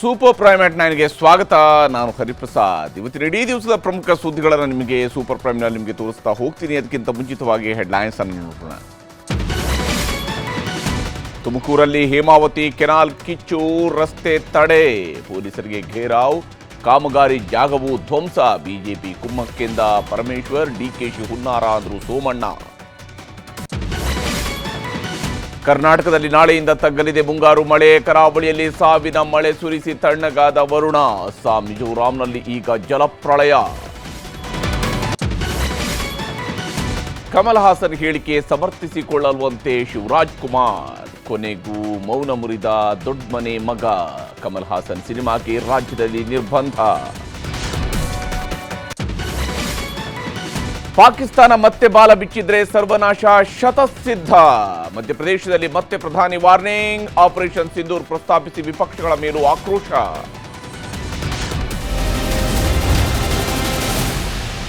Super prime ನೈನ್ಗೆ ಸ್ವಾಗತ. ನಾನು ಹರಿಪ್ರಸಾದ್. ಇವತ್ತಿನ ಇಡೀ ದಿವಸದ ಪ್ರಮುಖ ಸುದ್ದಿಗಳನ್ನು ನಿಮಗೆ ಸೂಪರ್ ಪ್ರೈಮ್ನಲ್ಲಿ ನಿಮಗೆ ತೋರಿಸ್ತಾ ಹೋಗ್ತೀನಿ. ಅದಕ್ಕಿಂತ ಮುಂಚಿತವಾಗಿ ಹೆಡ್ಲೈನ್ಸ್ ಅನ್ನು ನೋಡೋಣ. ತುಮಕೂರಲ್ಲಿ ಹೇಮಾವತಿ ಕೆನಾಲ್ ಕಿಚ್ಚು ರಸ್ತೆ ತಡೆ. ಪೊಲೀಸರಿಗೆ ಘೇರಾವ್. ಕಾಮಗಾರಿ ಜಾಗವು ಧ್ವಂಸ. ಬಿಜೆಪಿ ಕುಮ್ಮಕ್ಕಿಂದ ಪರಮೇಶ್ವರ್ ಡಿಕೆಶಿ ಹುನ್ನಾರ ಅಂದ್ರು ಸೋಮಣ್ಣ. ಕರ್ನಾಟಕದಲ್ಲಿ ನಾಳೆಯಿಂದ ತಗ್ಗಲಿದೆ ಮುಂಗಾರು ಮಳೆ. ಕರಾವಳಿಯಲ್ಲಿ ಸಾವಿನ ಮಳೆ ಸುರಿಸಿ ತಣ್ಣಗಾದ ವರುಣ. ಅಸ್ಸಾಂ ಮಿಜೋರಾಂನಲ್ಲಿ ಈಗ ಜಲಪ್ರಳಯ. ಕಮಲ್ ಹಾಸನ್ ಹೇಳಿಕೆ ಸಮರ್ಥಿಸಿಕೊಳ್ಳುವಂತೆ ಶಿವರಾಜ್ ಕುಮಾರ್. ಕೊನೆಗೂ ಮೌನ ಮುರಿದ ದೊಡ್ಡ ಮನೆ ಮಗ ಕಮಲ್ ಹಾಸನ್ ಸಿನಿಮಾಗೆ ರಾಜ್ಯದಲ್ಲಿ ನಿರ್ಬಂಧ. ಪಾಕಿಸ್ತಾನ ಮತ್ತೆ ಬಾಲ ಬಿಚ್ಚಿದ್ರೆ ಸರ್ವನಾಶ ಶತಸಿದ್ಧ. ಮಧ್ಯಪ್ರದೇಶದಲ್ಲಿ ಮತ್ತೆ ಪ್ರಧಾನಿ ವಾರ್ನಿಂಗ್ ಆಪರೇಷನ್ ಸಿಂಧೂರ್ ಪ್ರಸ್ತಾಪಿಸಿ ವಿಪಕ್ಷಗಳ ಮೇಲೂ ಆಕ್ರೋಶ.